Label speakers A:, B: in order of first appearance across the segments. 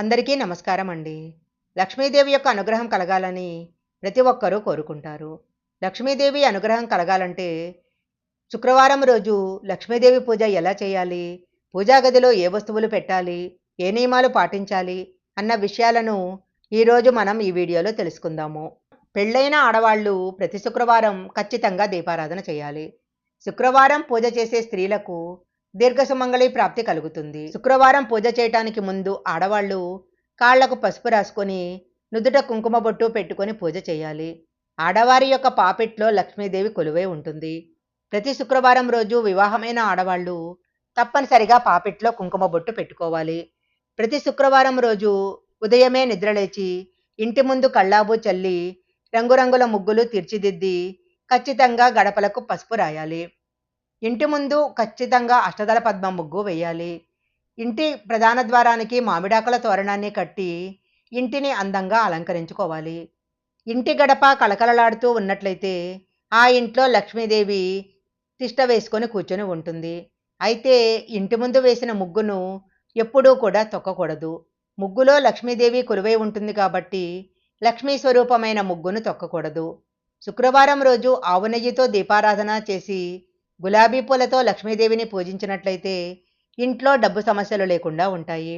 A: అందరికీ నమస్కారం అండి లక్ష్మీదేవి యొక్క అనుగ్రహం కలగాలని ప్రతి ఒక్కరూ కోరుకుంటారు. లక్ష్మీదేవి అనుగ్రహం కలగాలంటే శుక్రవారం రోజు లక్ష్మీదేవి పూజ ఎలా చేయాలి? పూజా గదిలో ఏ వస్తువులు పెట్టాలి? ఏ నియమాలు పాటించాలి? అన్న విషయాలను ఈరోజు మనం ఈ వీడియోలో తెలుసుకుందాము. పెళ్ళైన ఆడవాళ్ళు ప్రతి శుక్రవారం ఖచ్చితంగా దీపారాధన చేయాలి. శుక్రవారం పూజ చేసే స్త్రీలకు దీర్ఘసుమంగళి ప్రాప్తి కలుగుతుంది. శుక్రవారం పూజ చేయటానికి ముందు ఆడవాళ్ళు కాళ్ళకు పసుపు రాసుకొని నుదుట కుంకుమ బొట్టు పెట్టుకొని పూజ చేయాలి. ఆడవారి యొక్క పాపెట్లో లక్ష్మీదేవి కొలువై ఉంటుంది. ప్రతి శుక్రవారం రోజు వివాహమైన ఆడవాళ్ళు తప్పనిసరిగా పాపిట్లో కుంకుమ బొట్టు పెట్టుకోవాలి. ప్రతి శుక్రవారం రోజు ఉదయమే నిద్రలేచి ఇంటి ముందు కళ్ళాబు చల్లి రంగురంగుల ముగ్గులు తీర్చిదిద్ది ఖచ్చితంగా గడపలకు పసుపు రాయాలి. ఇంటి ముందు ఖచ్చితంగా అష్టదళ పద్మ ముగ్గు వేయాలి. ఇంటి ప్రధాన ద్వారానికి మామిడాకుల తోరణాన్ని కట్టి ఇంటిని అందంగా అలంకరించుకోవాలి. ఇంటి గడప కళకళలాడుతూ ఉన్నట్లయితే ఆ ఇంట్లో లక్ష్మీదేవి తిష్ట వేసుకొని కూర్చొని ఉంటుంది. అయితే ఇంటి ముందు వేసిన ముగ్గును ఎప్పుడూ కూడా తొక్కకూడదు. ముగ్గులో లక్ష్మీదేవి కొలువై ఉంటుంది కాబట్టి లక్ష్మీ స్వరూపమైన ముగ్గును తొక్కకూడదు. శుక్రవారం రోజు ఆవు నెయ్యితో దీపారాధన చేసి గులాబీ పూలతో లక్ష్మీదేవిని పూజించినట్లయితే ఇంట్లో డబ్బు సమస్యలు లేకుండా ఉంటాయి.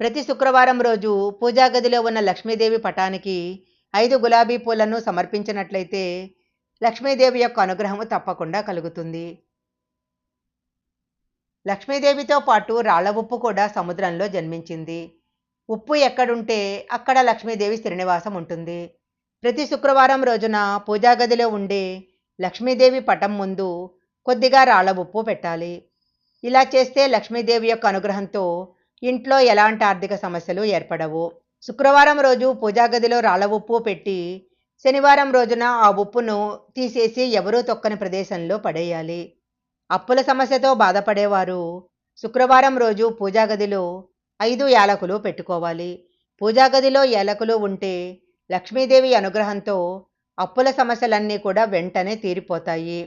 A: ప్రతి శుక్రవారం రోజు పూజా గదిలో ఉన్న లక్ష్మీదేవి పటానికి ఐదు గులాబీ పూలను సమర్పించినట్లయితే లక్ష్మీదేవి యొక్క అనుగ్రహము తప్పకుండా కలుగుతుంది. లక్ష్మీదేవితో పాటు రాళ్ళ ఉప్పు కూడా సముద్రంలో జన్మించింది. ఉప్పు ఎక్కడుంటే అక్కడ లక్ష్మీదేవి శ్రీనివాసం ఉంటుంది. ప్రతి శుక్రవారం రోజున పూజా గదిలో ఉండే లక్ష్మీదేవి పటం ముందు కొద్దిగా రాళ్ళ ఉప్పు పెట్టాలి. ఇలా చేస్తే లక్ష్మీదేవి యొక్క అనుగ్రహంతో ఇంట్లో ఎలాంటి ఆర్థిక సమస్యలు ఏర్పడవు. శుక్రవారం రోజు పూజాగదిలో రాళ్ళ ఉప్పు పెట్టి శనివారం రోజున ఆ ఉప్పును తీసేసి ఎవరూ తొక్కని ప్రదేశంలో పడేయాలి. అప్పుల సమస్యతో బాధపడేవారు శుక్రవారం రోజు పూజాగదిలో ఐదు యాలకులు పెట్టుకోవాలి. పూజాగదిలో యాలకులు ఉంటే లక్ష్మీదేవి అనుగ్రహంతో అప్పుల సమస్యలన్నీ కూడా వెంటనే తీరిపోతాయి.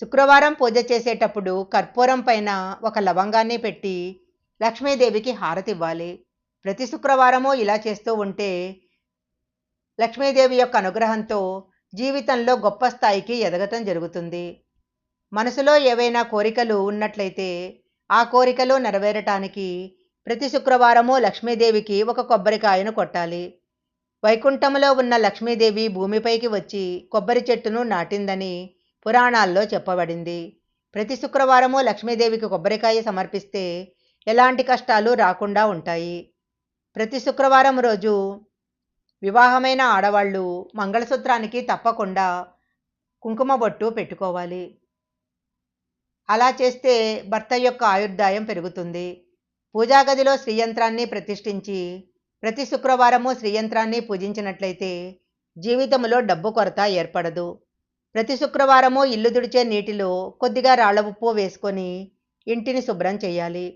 A: శుక్రవారం పూజ చేసేటప్పుడు కర్పూరం పైన ఒక లవంగాన్ని పెట్టి లక్ష్మీదేవికి హారతి ఇవ్వాలి. ప్రతి శుక్రవారము ఇలా చేస్తూ ఉంటే లక్ష్మీదేవి యొక్క అనుగ్రహంతో జీవితంలో గొప్ప స్థాయికి ఎదగటం జరుగుతుంది. మనసులో ఏవైనా కోరికలు ఉన్నట్లయితే ఆ కోరికలు నెరవేరటానికి ప్రతి శుక్రవారము లక్ష్మీదేవికి ఒక కొబ్బరికాయను కొట్టాలి. వైకుంఠంలో ఉన్న లక్ష్మీదేవి భూమిపైకి వచ్చి కొబ్బరి చెట్టును నాటిందని పురాణాల్లో చెప్పబడింది. ప్రతి శుక్రవారము లక్ష్మీదేవికి కొబ్బరికాయ సమర్పిస్తే ఎలాంటి కష్టాలు రాకుండా ఉంటాయి. ప్రతి శుక్రవారం రోజు వివాహమైన ఆడవాళ్ళు మంగళసూత్రానికి తప్పకుండా కుంకుమ బొట్టు పెట్టుకోవాలి. అలా చేస్తే భర్త యొక్క ఆయుర్దాయం పెరుగుతుంది. పూజా గదిలో శ్రీయంత్రాన్ని ప్రతిష్ఠించి ప్రతి శుక్రవారము శ్రీయంత్రాన్ని పూజించినట్లయితే జీవితంలో డబ్బు కొరత ఏర్పడదు. ప్రతి శుక్రవారము ఇల్లు తుడిచే నీటిలో కొద్దిగా రాళ్ళ ఉప్పు వేసుకొని ఇంటిని శుభ్రం చేయాలి.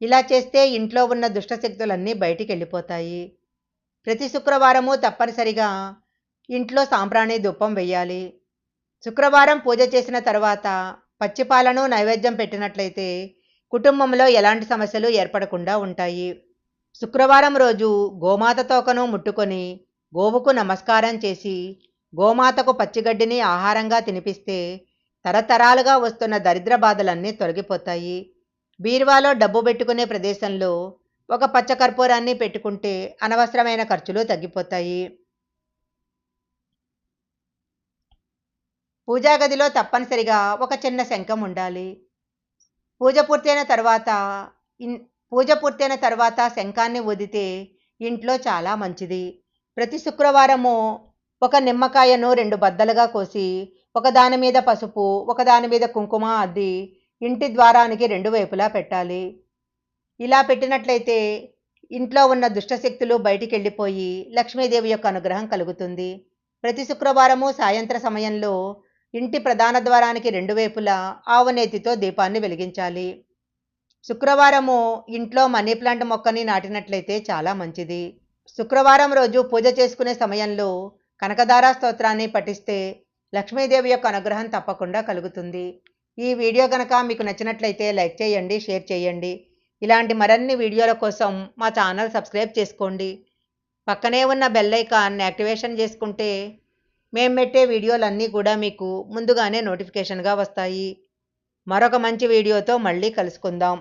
A: ఇలా చేస్తే ఇంట్లో ఉన్న దుష్టశక్తులన్నీ బయటికి వెళ్ళిపోతాయి ప్రతి శుక్రవారము తప్పనిసరిగా ఇంట్లో సాంబ్రాణి ధూపం వేయాలి. శుక్రవారం పూజ చేసిన తర్వాత పచ్చిపాలను నైవేద్యం పెట్టినట్లయితే కుటుంబంలో ఎలాంటి సమస్యలు ఏర్పడకుండా ఉంటాయి. శుక్రవారం రోజు గోమాత తోకను ముట్టుకొని గోవుకు నమస్కారం చేసి గోమాతకు పచ్చిగడ్డిని ఆహారంగా తినిపిస్తే తరతరాలుగా వస్తున్న దరిద్ర బాధలన్నీ తొలగిపోతాయి. బీరువాలో డబ్బు పెట్టుకునే ప్రదేశంలో ఒక పచ్చకర్పూరాన్ని పెట్టుకుంటే అనవసరమైన ఖర్చులు తగ్గిపోతాయి. పూజా గదిలో తప్పనిసరిగా ఒక చిన్న శంఖం ఉండాలి. పూజ పూర్తయిన తర్వాత ఇన్ పూజ పూర్తయిన తర్వాత శంఖాన్ని వదితే ఇంట్లో చాలా మంచిది. ప్రతి శుక్రవారము ఒక నిమ్మకాయను రెండు బద్దలుగా కోసి ఒకదాని మీద పసుపు ఒకదాని మీద కుంకుమ అద్ది ఇంటి ద్వారానికి రెండు వైపులా పెట్టాలి. ఇలా పెట్టినట్లయితే ఇంట్లో ఉన్న దుష్టశక్తులు బయటికి వెళ్ళిపోయి లక్ష్మీదేవి యొక్క అనుగ్రహం కలుగుతుంది. ప్రతి శుక్రవారము సాయంత్ర సమయంలో ఇంటి ప్రధాన ద్వారానికి రెండు వైపులా ఆవనేతితో దీపాన్ని వెలిగించాలి. శుక్రవారము ఇంట్లో మనీ ప్లాంట్ మొక్కని నాటినట్లయితే చాలా మంచిది. శుక్రవారం రోజు పూజ చేసుకునే సమయంలో కనకదార స్తోత్రాన్ని పఠిస్తే లక్ష్మీదేవి యొక్క అనుగ్రహం తప్పకుండా కలుగుతుంది. ఈ వీడియో కనుక మీకు నచ్చినట్లయితే లైక్ చేయండి షేర్ చేయండి. ఇలాంటి మరిన్ని వీడియోల కోసం మా ఛానల్ సబ్స్క్రైబ్ చేసుకోండి. పక్కనే ఉన్న బెల్ ఐకాన్ యాక్టివేషన్ చేసుకుంటే మేము పెట్టే వీడియోలన్నీ కూడా మీకు ముందుగానే నోటిఫికేషన్గా వస్తాయి. మరొక మంచి వీడియోతో మళ్ళీ కలుసుకుందాం.